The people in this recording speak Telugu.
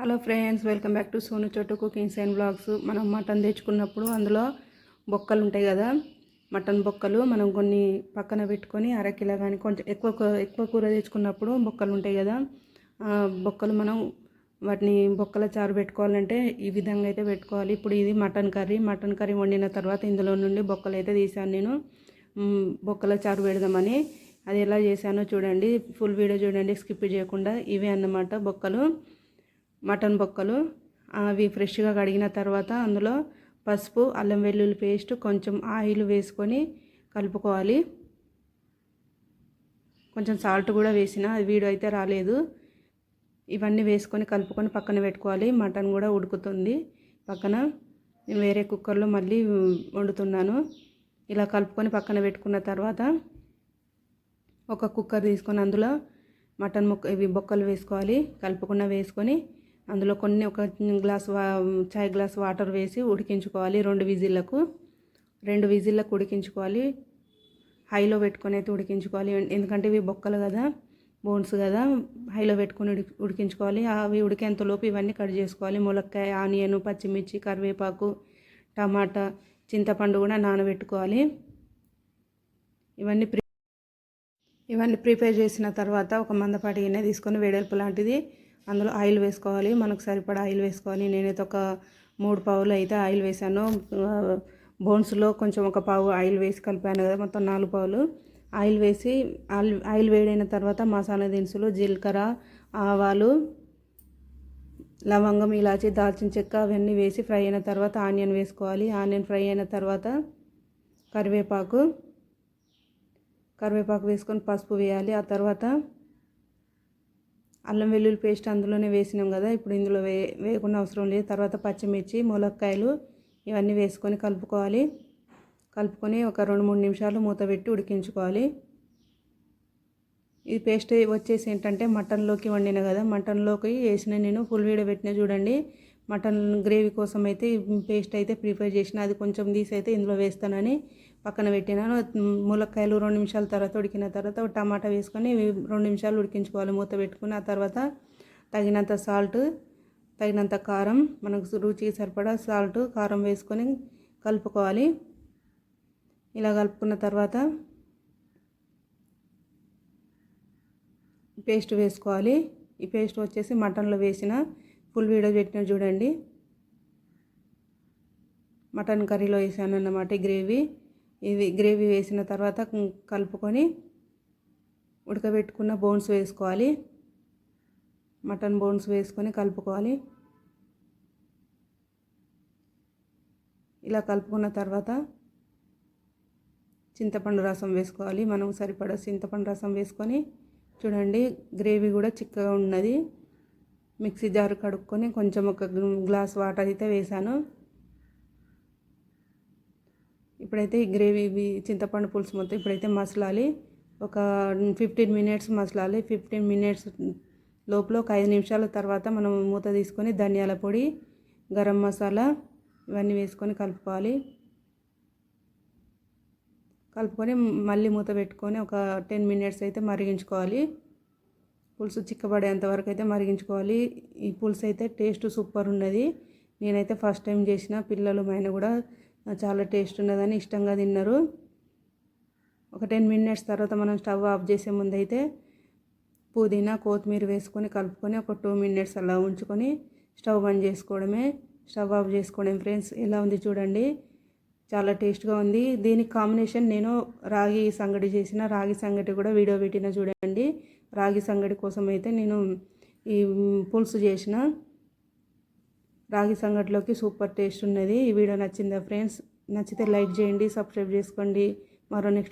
Hello friends welcome back to Sonu Chotu cookings and blogs. మనం మటన్ తెచ్చుకున్నప్పుడు అందులో బొక్కలు ఉంటాయి కదా? మటన్ బొక్కలు మనం కొన్ని పక్కన పెట్టుకొని అరకిలో కానీ కొంచెం ఎక్కువ ఎక్కువ కూర తెచ్చుకున్నప్పుడు బొక్కలు ఉంటాయి కదా? బొక్కలు మనం వాటిని బొక్కల చారు పెట్టుకోవాలంటే ఈ విధంగా అయితే పెట్టుకోవాలి. ఇప్పుడు ఇది మటన్ కర్రీ. మటన్ కర్రీ వండిన తర్వాత ఇందులో నుండి బొక్కలు అయితే తీసాను నేను. బొక్కల చారు పెడదామని. అది ఎలా చేశానో చూడండి. ఫుల్ వీడియో చూడండి. స్కిప్ చేయకుండా ఇవే అన్నమాట బొక్కలు. మటన్ బొక్కలు అవి ఫ్రెష్గా కడిగిన తర్వాత అందులో పసుపు అల్లం వెల్లుల్లి పేస్ట్ కొంచెం ఆయిల్ వేసుకొని కలుపుకోవాలి. కొంచెం సాల్ట్ కూడా వేసిన అది వీడియో అయితే రాలేదు. ఇవన్నీ వేసుకొని కలుపుకొని పక్కన పెట్టుకోవాలి. మటన్ కూడా ఉడుకుతుంది. పక్కన నేను వేరే కుక్కర్లో మళ్ళీ వండుతున్నాను. ఇలా కలుపుకొని పక్కన పెట్టుకున్న తర్వాత ఒక కుక్కర్ తీసుకొని అందులో మటన్ ముక్క ఇవి బొక్కలు వేసుకోవాలి. కలుపుకున్న వేసుకొని అందులో కొన్ని ఒక గ్లాస్ వా చాయ్ గ్లాస్ వాటర్ వేసి ఉడికించుకోవాలి రెండు విజిల్లకు. రెండు విజిల్లకు ఉడికించుకోవాలి. హైలో పెట్టుకొని అయితే ఉడికించుకోవాలి. ఎందుకంటే ఇవి బొక్కలు కదా బోన్స్ కదా హైలో పెట్టుకొని ఉడికి ఉడికించుకోవాలి. అవి ఉడికేంతలోపు ఇవన్నీ కట్ చేసుకోవాలి. ములక్కాయ ఆనియన్ పచ్చిమిర్చి కరివేపాకు టమాటా చింతపండు కూడా నానబెట్టుకోవాలి. ఇవన్నీ ప్రి ఇవన్నీ ప్రిపేర్ చేసిన తర్వాత ఒక మందపాటి గిన్నె తీసుకొని వెడల్పు లాంటిది అందులో ఆయిల్ వేసుకోవాలి మనకు సరిపడా ఆయిల్ వేసుకోవాలి. నేనైతే ఒక మూడు పావులు అయితే ఆయిల్ వేసాను. బోన్స్లో కొంచెం ఒక పావు ఆయిల్ వేసి కలిపాను కదా మొత్తం నాలుగు పావులు. ఆయిల్ వేసి ఆయిల్ ఆయిల్ వేడైన తర్వాత మసాలా దినుసులు జీలకర్ర ఆవాలు లవంగం ఇలాచి దాల్చిన చెక్క అవన్నీ వేసి ఫ్రై అయిన తర్వాత ఆనియన్ వేసుకోవాలి. ఆనియన్ ఫ్రై అయిన తర్వాత కరివేపాకు కరివేపాకు వేసుకొని పసుపు వేయాలి. ఆ తర్వాత అల్లం వెల్లుల్లి పేస్ట్ అందులోనే వేసినాం కదా ఇప్పుడు ఇందులో వే వేయకుండా అవసరం లేదు. తర్వాత పచ్చిమిర్చి ములక్కాయలు ఇవన్నీ వేసుకొని కలుపుకోవాలి. కలుపుకొని ఒక రెండు మూడు నిమిషాలు మూత పెట్టి ఉడికించుకోవాలి. ఈ పేస్ట్ వచ్చేసి ఏంటంటే మటన్లోకి వండిన కదా మటన్లోకి వేసిన నేను ఫుల్ వీడియో పెట్టిన చూడండి. మటన్ గ్రేవీ కోసం అయితే పేస్ట్ అయితే ప్రిపేర్ చేసిన అది కొంచెం తీసి అయితే ఇందులో వేస్తానని పక్కన పెట్టినాను ములక్కాయలు రెండు నిమిషాల తర్వాత ఉడికిన తర్వాత టమాటా వేసుకొని రెండు నిమిషాలు ఉడికించుకోవాలి. మూత పెట్టుకుని ఆ తర్వాత తగినంత సాల్ట్ తగినంత కారం మనకు రుచికి సరిపడా సాల్ట్ కారం వేసుకొని కలుపుకోవాలి. ఇలా కలుపుకున్న తర్వాత పేస్ట్ వేసుకోవాలి. ఈ పేస్ట్ వచ్చేసి మటన్లో వేసిన ఫుల్ వీడియో పెట్టిన చూడండి. మటన్ కర్రీలో వేసాను అన్నమాట గ్రేవీ. ఇది గ్రేవీ వేసిన తర్వాత కలుపుకొని ఉడకబెట్టుకున్న బోన్స్ వేసుకోవాలి. మటన్ బోన్స్ వేసుకొని కలుపుకోవాలి. ఇలా కలుపుకున్న తర్వాత చింతపండు రసం వేసుకోవాలి. మనం సరిపడా చింతపండు రసం వేసుకొని చూడండి. గ్రేవీ కూడా చిక్కగా ఉన్నది. మిక్సీ జారు కడుక్కొని కొంచెం ఒక గ్లాస్ వాటర్ అయితే వేసాను. ఇప్పుడైతే ఈ గ్రేవీ చింతపండు పులుసు మొత్తం ఇప్పుడైతే మసలాలి. ఒక ఫిఫ్టీన్ మినిట్స్ మసలాలి. ఫిఫ్టీన్ మినిట్స్ లోపల ఒక ఐదు నిమిషాల తర్వాత మనం మూత తీసుకొని ధనియాల పొడి గరం మసాలా ఇవన్నీ వేసుకొని కలుపుకోవాలి. కలుపుకొని మళ్ళీ మూత పెట్టుకొని ఒక టెన్ మినిట్స్ అయితే మరిగించుకోవాలి. పులుసు చిక్కబడేంత వరకు అయితే మరిగించుకోవాలి. ఈ పులుసు అయితే టేస్ట్ సూపర్ ఉన్నది. నేనైతే ఫస్ట్ టైం చేసిన. పిల్లలు మైన కూడా చాలా టేస్ట్ ఉన్నదని ఇష్టంగా తిన్నారు. ఒక టెన్ మినిట్స్ తర్వాత మనం స్టవ్ ఆఫ్ చేసే ముందు అయితే పుదీనా కొత్తిమీర వేసుకొని కలుపుకొని ఒక టూ మినిట్స్ అలా ఉంచుకొని స్టవ్ బంద్ చేసుకోవడమే. స్టవ్ ఆఫ్ చేసుకోవడం ఫ్రెండ్స్ ఎలా ఉంది చూడండి. చాలా టేస్ట్గా ఉంది. దీనికి కాంబినేషన్ నేను రాగి సంగటి చేసిన. రాగి సంగటి కూడా వీడియో పెట్టిన చూడండి. రాగి సంగటి కోసం అయితే నేను ఈ పులుసు చేసిన రాగి సంగటిలోకి సూపర్ టేస్ట్ ఉన్నది. ఈ వీడియో నచ్చిందా ఫ్రెండ్స్? నచ్చితే లైక్ చేయండి సబ్స్క్రైబ్ చేసుకోండి. మరో నెక్స్ట్